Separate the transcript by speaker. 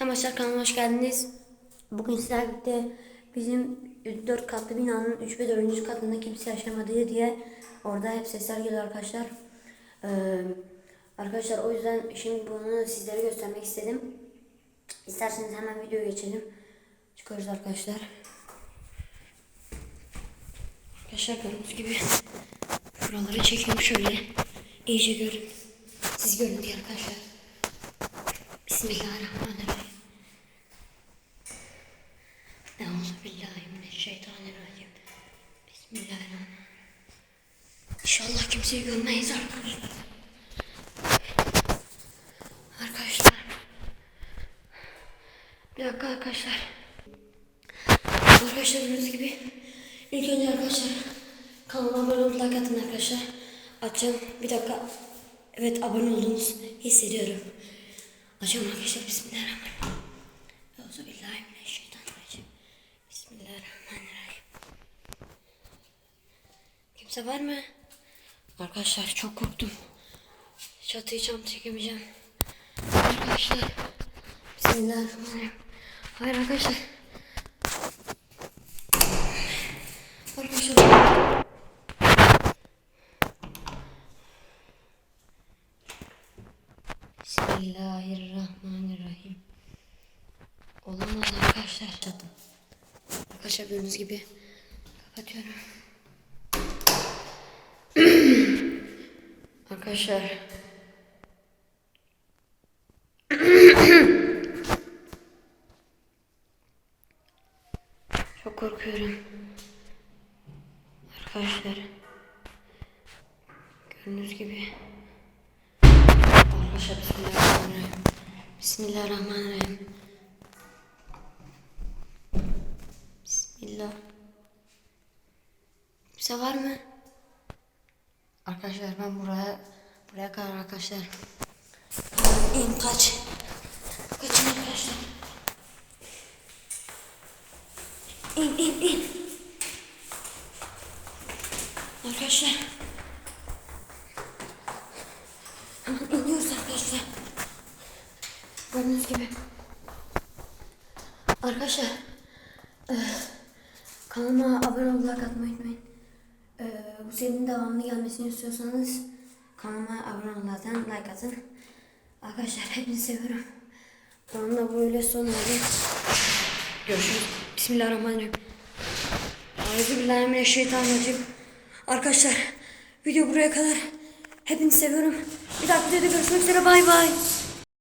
Speaker 1: Arkadaşlar kanalıma hoş geldiniz. Bugün sizlerle bizim 4 katlı binanın 3 ve 4. katında kimse yaşamadığı diye orada hep sesler geliyor arkadaşlar. Ee, arkadaşlar o yüzden şimdi bunu sizlere göstermek istedim. İsterseniz hemen videoya geçelim. Çıkıyoruz arkadaşlar. Arkadaşlar gördüğünüz gibi buraları çekeyim şöyle. İyice görün. Siz görün diye arkadaşlar. Bismillahirrahmanirrahim. Euzubillahimineşşeytanirrahim. Bismillahirrahmanirrahim. İnşallah kimseyi görmeyiz arkadaşlar. Arkadaşlar. Bir dakika arkadaşlar. Arkadaşlar gördüğünüz gibi ilk önce arkadaşlar kanalıma abone olup like atın arkadaşlar. Açın bir dakika. Evet abone olduğunuzu hissediyorum. Açalım arkadaşlar Bismillahirrahmanirrahim. Euzubillahimineşşeytanirracim. Bismillahirrahmanirrahim. Kimse var mı? Arkadaşlar çok korktum. Çatıyı çam çekemeyeceğim. Arkadaşlar. Bismillahirrahmanirrahim. Hayır arkadaşlar. Arkadaşlar. Bismillahirrahmanirrahim. Olamaz arkadaşlar. Arkadaşlar gördüğünüz gibi kapatıyorum. Arkadaşlar. Çok korkuyorum. Arkadaşlar. Gördüğünüz gibi. Arkadaşlar bismillahirrahmanirrahim. Bismillahirrahmanirrahim. Bismillah. Kimse var mı? Arkadaşlar ben buraya buraya kadar arkadaşlar. İn kaç. Kaçın arkadaşlar. İn in in. Arkadaşlar. Hemen iniyoruz arkadaşlar. Gördüğünüz gibi. Arkadaşlar. eee, kanalıma abone like atmayı unutmayın. Eee, bu serinin devamlı gelmesini istiyorsanız kanalıma abone olun like atın. Arkadaşlar hepinizi seviyorum. Kanalımda böyle son hali. Görüşürüz. Bismillahirrahmanirrahim. Euzubillahimineşşeytanirracim. Arkadaşlar video buraya kadar. Hepinizi seviyorum. Bir dahaki videoda görüşmek üzere. Bay bay.